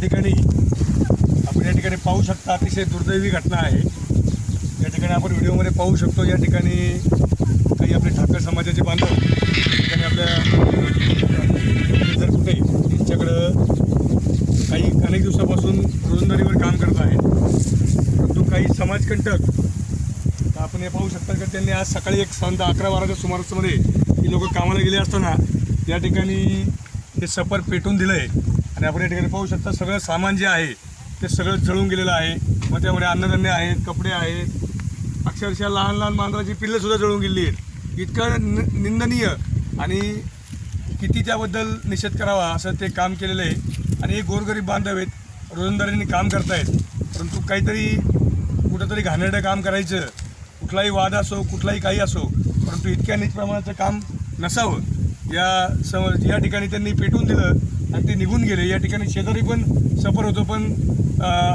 ठिकाणी आपण या ठिकाणी पाहू शकता अतिशय दुर्दैवी घटना आहे. या ठिकाणी आपण व्हिडिओमध्ये पाहू शकतो या ठिकाणी काही आपले ठाकर समाजाचे बांधव या ठिकाणी आपल्या जर कुठे त्यांच्याकडं काही अनेक दिवसापासून रोजंदारीवर काम करत आहेत. परंतु काही समाजकंटक तर आपण हे पाहू शकता की त्यांनी आज सकाळी एक संत अकरा बाराच्या सुमारासमध्ये ही लोक कामाला गेले असताना या ठिकाणी हे सफर पेटून दिलं आहे आणि आपण या ठिकाणी पाहू शकता सगळं सामान जे आहे ते सगळं जळून गेलेलं आहे. मग त्यामध्ये अन्नधान्य आहेत कपडे आहेत. अक्षरशः लहान लहान मांजराची पिल्लंसुद्धा जळून गेली आहेत. इतकं नि निंदनीय आणि किती त्याबद्दल निषेध करावा असं ते काम केलेलं आहे. आणि हे गोरगरीब बांधव आहेत रोजंदारीने काम करतायत. परंतु काहीतरी कुठंतरी घाणेरडं काम करायचं. कुठलाही वाद असो कुठलाही काही असो परंतु इतक्या नीच प्रमाणाचं काम नसावं. या सम या ठिकाणी त्यांनी पेटून दिलं. आणि ते निघून गेले. या ठिकाणी शेजारी पण सफर होतो पण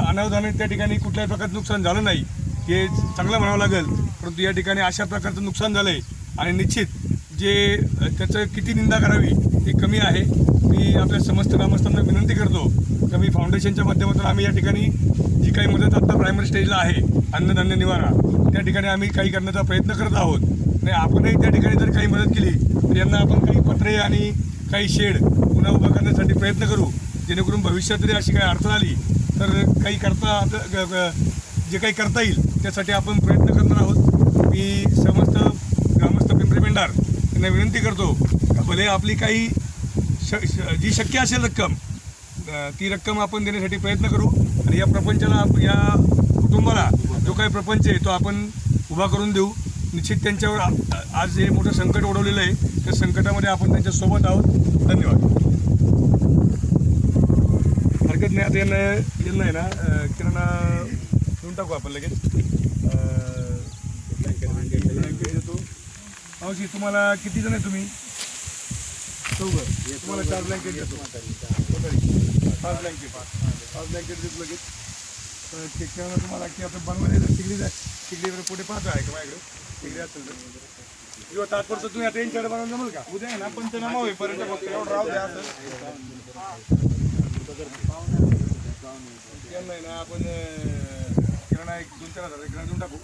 अनावधाने त्या ठिकाणी कुठल्याही प्रकारचं नुकसान झालं नाही हे चांगलं म्हणावं लागेल. परंतु या ठिकाणी अशा प्रकारचं नुकसान झालं आहे आणि निश्चित जे त्याचं किती निंदा करावी ते कमी आहे. मी आपल्या समस्त ग्रामस्थांना विनंती करतो तर मी फाउंडेशनच्या माध्यमातून आम्ही या ठिकाणी जी काही मदत आत्ता प्रायमरी स्टेजला आहे अन्नधान्य निवारा त्या ठिकाणी आम्ही काही करण्याचा प्रयत्न करत आहोत. आणि आपणही त्या ठिकाणी जर काही मदत केली तर यांना आपण काही पत्रे आणि काही शेड पुन्हा उभं करण्यासाठी प्रयत्न करू जेणेकरून भविष्यात जरी अशी काही अडचण आली तर काही करता आता ग- जे काही करता येईल त्यासाठी आपण प्रयत्न करणार आहोत. मी समस्त ग्रामस्थ पिंपरी पेंडार यांना विनंती करतो भले आपली काही श श- जी शक्य असेल रक्कम ती रक्कम आपण देण्यासाठी प्रयत्न करू आणि या प्रपंचाला आप- या कुटुंबाला जो काही प्रपंच आहे तो आपण उभा करून देऊ. निश्चित त्यांच्यावर आज हे मोठं संकट ओढवलेलं आहे. त्या संकटामध्ये आपण त्यांच्यासोबत आहोत. धन्यवाद. हरकत नाही. आता यांना यांना आहे ना किराणा घेऊन टाकू आपण लगेच. अ, मावशी तुम्हाला किती जण आहे तुम्ही? चौघं. तुम्हाला चार ब्लँकेट देतो. पाच ब्लँकेट पाच ब्लँकेट देतो लगेच. तर त्याच्यावर तुम्हाला की आता बनवायला तिकडे जा. तिकडे पुढे पाहतो आहे का माझ्याकडे? तिकडे असेल तर. किंवा तात्पुरतं तुम्ही आता यांच्याकडे बनवून जमल का? उद्या आहे ना पंचनामा होईपर्यंत फक्त एवढं राहू द्या असं. त्यांना ना आपण किराणा एक दोन चार हजार किराणा देऊन टाकू.